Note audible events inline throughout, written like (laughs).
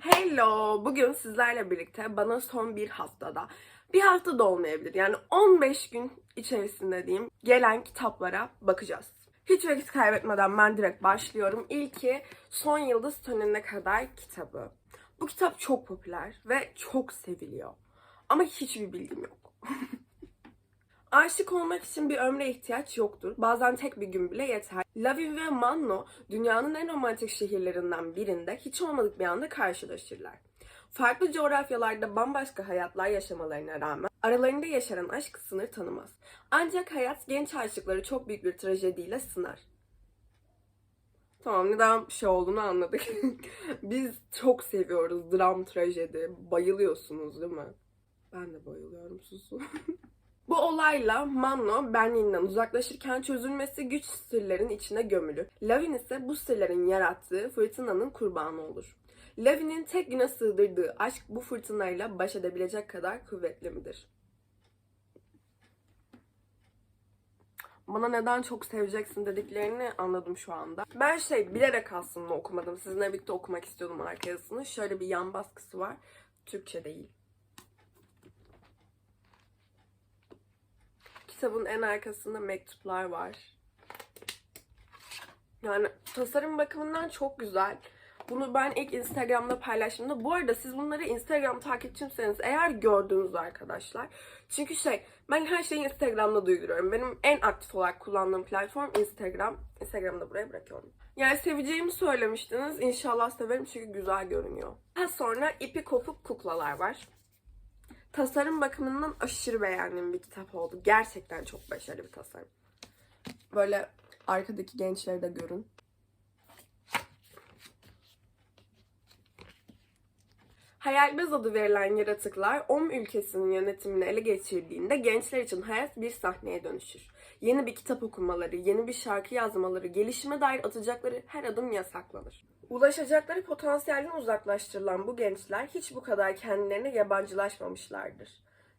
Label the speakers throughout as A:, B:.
A: Hello! Bugün sizlerle birlikte bana son bir haftada, bir hafta da olmayabilir yani 15 gün içerisinde diyeyim gelen kitaplara bakacağız. Hiç vakit kaybetmeden ben direkt başlıyorum. İlki Son Yıldız Tönenine Kadar kitabı. Bu kitap çok popüler ve çok seviliyor. Ama hiçbir bilgim yok. (laughs) Aşık olmak için bir ömre ihtiyaç yoktur. Bazen tek bir gün bile yeter. Lavin ve Manno dünyanın en romantik şehirlerinden birinde hiç olmadık bir anda karşılaşırlar. Farklı coğrafyalarda bambaşka hayatlar yaşamalarına rağmen aralarında yaşanan aşk sınır tanımaz. Ancak hayat genç aşıkları çok büyük bir trajediyle sınar. Tamam neden şey olduğunu anladık. (laughs) Biz çok seviyoruz dram trajedi. Bayılıyorsunuz değil mi? Ben de bayılıyorum susun. (laughs) Bu olayla Manno Berlin'den uzaklaşırken çözülmesi güç sırların içine gömülür. Lavin ise bu sırların yarattığı fırtınanın kurbanı olur. Lavin'in tek güne sığdırdığı aşk bu fırtınayla baş edebilecek kadar kuvvetli midir? Bana neden çok seveceksin dediklerini anladım şu anda. Ben şey bilerek aslında okumadım. Sizinle birlikte okumak istiyordum arka yazısını. Şöyle bir yan baskısı var. Türkçe değil. Kitabın en arkasında mektuplar var. Yani tasarım bakımından çok güzel. Bunu ben ilk Instagram'da paylaştığımda. Bu arada siz bunları Instagram takipçimseniz eğer gördünüz arkadaşlar. Çünkü şey ben her şeyi Instagram'da duyuruyorum. Benim en aktif olarak kullandığım platform Instagram. Instagram'ı da buraya bırakıyorum. Yani seveceğimi söylemiştiniz. İnşallah severim çünkü güzel görünüyor. Daha sonra ipi kopuk kuklalar var tasarım bakımından aşırı beğendiğim bir kitap oldu. Gerçekten çok başarılı bir tasarım. Böyle arkadaki gençleri de görün. Hayalbez adı verilen yaratıklar Om ülkesinin yönetimini ele geçirdiğinde gençler için hayat bir sahneye dönüşür. Yeni bir kitap okumaları, yeni bir şarkı yazmaları, gelişime dair atacakları her adım yasaklanır. Ulaşacakları potansiyelden uzaklaştırılan bu gençler hiç bu kadar kendilerine yabancılaşmamışlardır.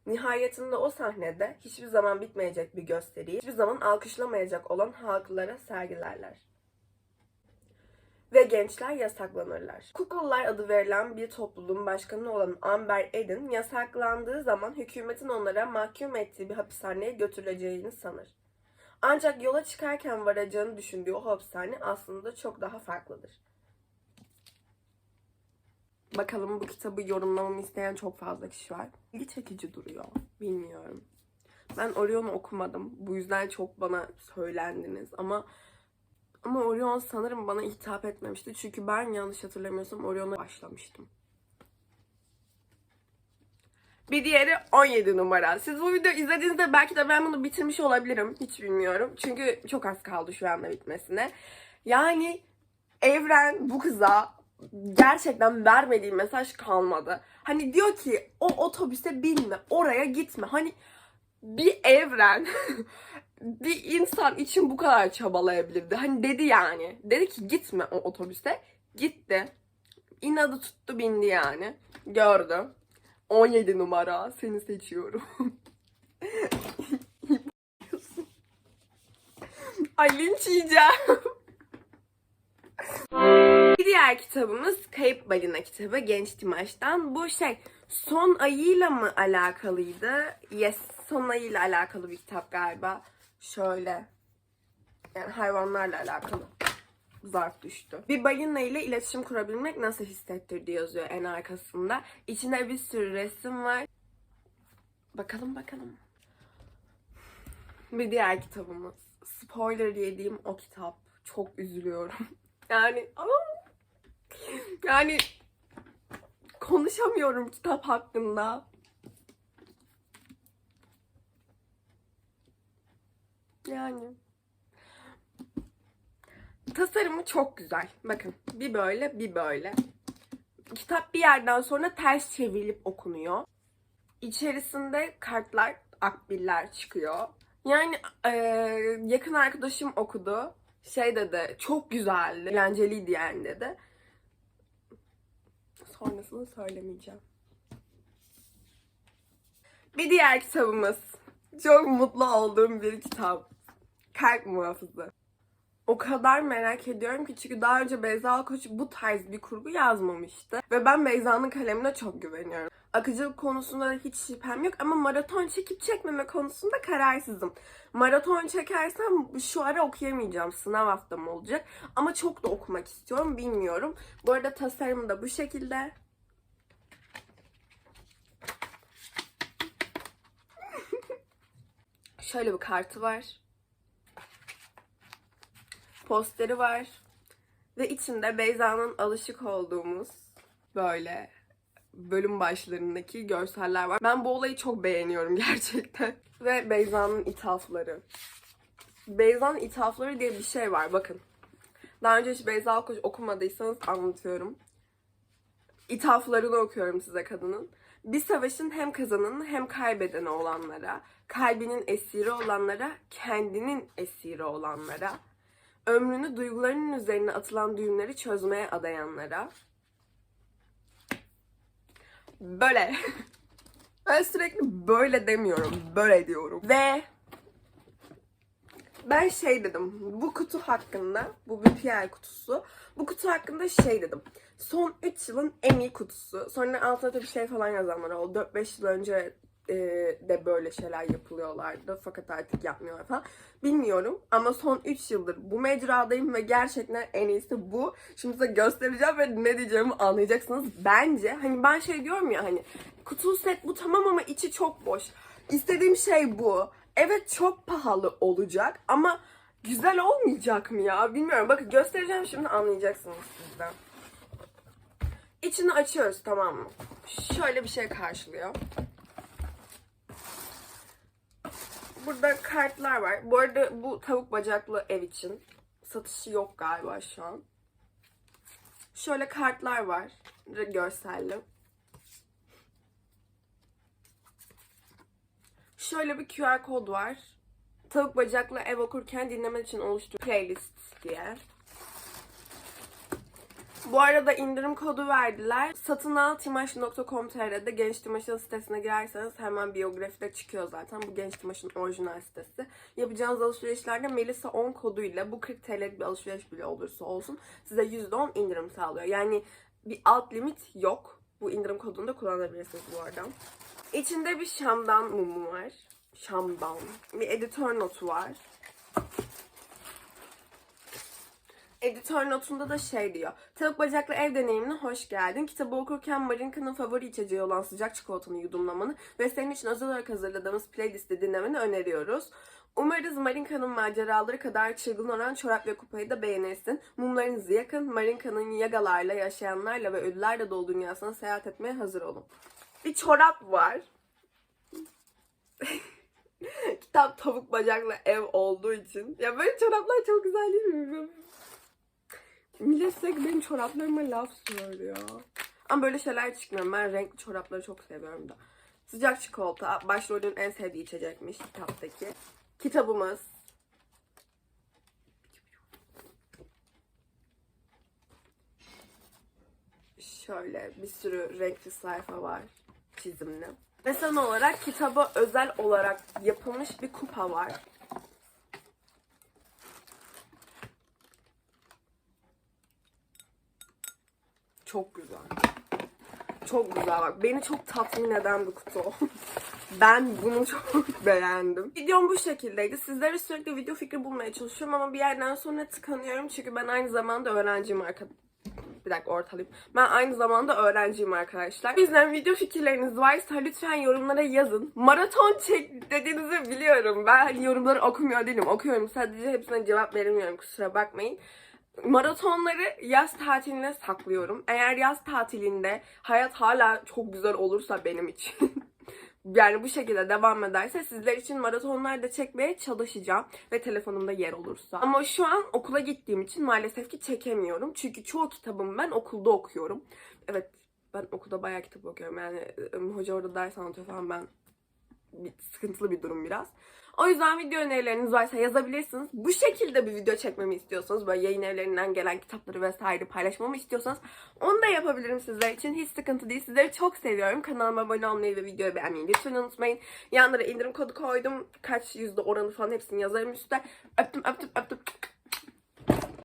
A: Nihayetinde o sahnede hiçbir zaman bitmeyecek bir gösteriyi, hiçbir zaman alkışlamayacak olan halklara sergilerler. Ve gençler yasaklanırlar. Kuklalar adı verilen bir topluluğun başkanı olan Amber Eden yasaklandığı zaman hükümetin onlara mahkum ettiği bir hapishaneye götürüleceğini sanır. Ancak yola çıkarken varacağını düşündüğü o hapishane aslında çok daha farklıdır. Bakalım bu kitabı yorumlamamı isteyen çok fazla kişi var. İlgi çekici duruyor. Bilmiyorum. Ben Orion'u okumadım. Bu yüzden çok bana söylendiniz. Ama ama Orion sanırım bana hitap etmemişti. Çünkü ben yanlış hatırlamıyorsam Orion'a başlamıştım. Bir diğeri 17 numara. Siz bu videoyu izlediğinizde belki de ben bunu bitirmiş olabilirim. Hiç bilmiyorum. Çünkü çok az kaldı şu anda bitmesine. Yani evren bu kıza gerçekten vermediği mesaj kalmadı. Hani diyor ki o otobüse binme, oraya gitme. Hani bir evren (laughs) bir insan için bu kadar çabalayabilirdi. Hani dedi yani. Dedi ki gitme o otobüse. Gitti. İnadı tuttu bindi yani. Gördü. 17 numara seni seçiyorum. Ay linç yiyeceğim. Bir diğer kitabımız Kayıp Balina kitabı Genç Timaş'tan. Bu şey son ayıyla mı alakalıydı? Yes son ayıyla alakalı bir kitap galiba. Şöyle yani hayvanlarla alakalı zarf düştü. Bir balina ile iletişim kurabilmek nasıl hissettirdi yazıyor en arkasında. İçinde bir sürü resim var. Bakalım bakalım. Bir diğer kitabımız. Spoiler yediğim o kitap. Çok üzülüyorum. (laughs) Yani yani konuşamıyorum kitap hakkında. Yani tasarımı çok güzel. Bakın bir böyle bir böyle. Kitap bir yerden sonra ters çevrilip okunuyor. İçerisinde kartlar, akbiller çıkıyor. Yani eee, yakın arkadaşım okudu. Şey dedi, çok güzeldi, eğlenceliydi yani dedi. Sonrasını söylemeyeceğim. Bir diğer kitabımız. Çok mutlu olduğum bir kitap. Kalp Muhafızı. O kadar merak ediyorum ki çünkü daha önce Beyza Alkoç bu tarz bir kurgu yazmamıştı. Ve ben Beyza'nın kalemine çok güveniyorum. Akıcılık konusunda da hiç şüphem yok ama maraton çekip çekmeme konusunda kararsızım. Maraton çekersem şu ara okuyamayacağım. Sınav haftam olacak. Ama çok da okumak istiyorum bilmiyorum. Bu arada tasarım da bu şekilde. (laughs) Şöyle bir kartı var. Posteri var. Ve içinde Beyza'nın alışık olduğumuz böyle bölüm başlarındaki görseller var. Ben bu olayı çok beğeniyorum (laughs) gerçekten. Ve Beyza'nın ithafları. Beyza'nın ithafları diye bir şey var bakın. Daha önce hiç Beyza Alkoç okumadıysanız anlatıyorum. İthaflarını okuyorum size kadının. Bir savaşın hem kazananı hem kaybedeni olanlara, kalbinin esiri olanlara, kendinin esiri olanlara, ömrünü duygularının üzerine atılan düğümleri çözmeye adayanlara. Böyle. (laughs) Ben sürekli böyle demiyorum, böyle diyorum. Ve ben şey dedim, bu kutu hakkında, bu PR kutusu. Bu kutu hakkında şey dedim. Son 3 yılın en iyi kutusu. Sonra altına da bir şey falan yazanlar oldu. 4-5 yıl önce e, de böyle şeyler yapılıyorlardı. Fakat artık yapmıyorlar falan. Bilmiyorum ama son 3 yıldır bu mecradayım ve gerçekten en iyisi bu. Şimdi size göstereceğim ve ne diyeceğimi anlayacaksınız. Bence hani ben şey diyorum ya hani kutu set bu tamam ama içi çok boş. İstediğim şey bu. Evet çok pahalı olacak ama güzel olmayacak mı ya? Bilmiyorum. Bakın göstereceğim şimdi anlayacaksınız sizden. İçini açıyoruz tamam mı? Şöyle bir şey karşılıyor. Burada kartlar var. Bu arada bu tavuk bacaklı ev için. Satışı yok galiba şu an. Şöyle kartlar var. Görselli. Şöyle bir QR kod var. Tavuk bacaklı ev okurken dinlemen için oluştur playlist diye. Bu arada indirim kodu verdiler. Satın al Genç Timaş'ın sitesine girerseniz hemen biyografide çıkıyor zaten. Bu Genç Timaş'ın orijinal sitesi. Yapacağınız alışverişlerde Melisa 10 koduyla bu 40 TL'lik bir alışveriş bile olursa olsun size %10 indirim sağlıyor. Yani bir alt limit yok. Bu indirim kodunu da kullanabilirsiniz bu arada. İçinde bir şamdan mumu var. Şamdan. Bir editör notu var. Editör notunda da şey diyor. Tavuk bacaklı ev deneyimine hoş geldin. Kitabı okurken Marinka'nın favori içeceği olan sıcak çikolatanı yudumlamanı ve senin için özel olarak hazırladığımız playlisti dinlemeni öneriyoruz. Umarız Marinka'nın maceraları kadar çılgın olan çorap ve kupayı da beğenirsin. Mumlarınızı yakın, Marinka'nın yagalarla, yaşayanlarla ve ölülerle dolu dünyasına seyahat etmeye hazır olun. Bir çorap var. (laughs) Kitap tavuk bacaklı ev olduğu için. Ya böyle çoraplar çok güzel değil mi? Millet sürekli benim çoraplarıma laf söylüyor. Ama böyle şeyler çıkmıyor. Ben renkli çorapları çok seviyorum da. Sıcak çikolata. Başrolün en sevdiği içecekmiş kitaptaki. Kitabımız. Şöyle bir sürü renkli sayfa var. Çizimli. Ve son olarak kitaba özel olarak yapılmış bir kupa var. Çok güzel. Çok güzel bak. Beni çok tatmin eden bir kutu. (laughs) ben bunu çok (laughs) beğendim. Videom bu şekildeydi. Sizlere sürekli video fikri bulmaya çalışıyorum ama bir yerden sonra tıkanıyorum. Çünkü ben aynı zamanda öğrenciyim arkadaşlar. Bir dakika ortalayayım. Ben aynı zamanda öğrenciyim arkadaşlar. O yüzden video fikirleriniz varsa lütfen yorumlara yazın. Maraton çek dediğinizi biliyorum. Ben yorumları okumuyor değilim. Okuyorum. Sadece hepsine cevap veremiyorum. Kusura bakmayın. Maratonları yaz tatiline saklıyorum. Eğer yaz tatilinde hayat hala çok güzel olursa benim için (laughs) yani bu şekilde devam ederse sizler için maratonlar da çekmeye çalışacağım ve telefonumda yer olursa. Ama şu an okula gittiğim için maalesef ki çekemiyorum. Çünkü çoğu kitabımı ben okulda okuyorum. Evet ben okulda bayağı kitap okuyorum. Yani ım, hoca orada ders anlatıyor falan ben bir, sıkıntılı bir durum biraz. O yüzden video önerileriniz varsa yazabilirsiniz. Bu şekilde bir video çekmemi istiyorsanız, böyle yayın evlerinden gelen kitapları vesaire paylaşmamı istiyorsanız onu da yapabilirim sizler için. Hiç sıkıntı değil. Sizleri çok seviyorum. Kanalıma abone olmayı ve videoyu beğenmeyi lütfen unutmayın. Yanlara indirim kodu koydum. Kaç yüzde oranı falan hepsini yazarım üstte. Öptüm öptüm öptüm.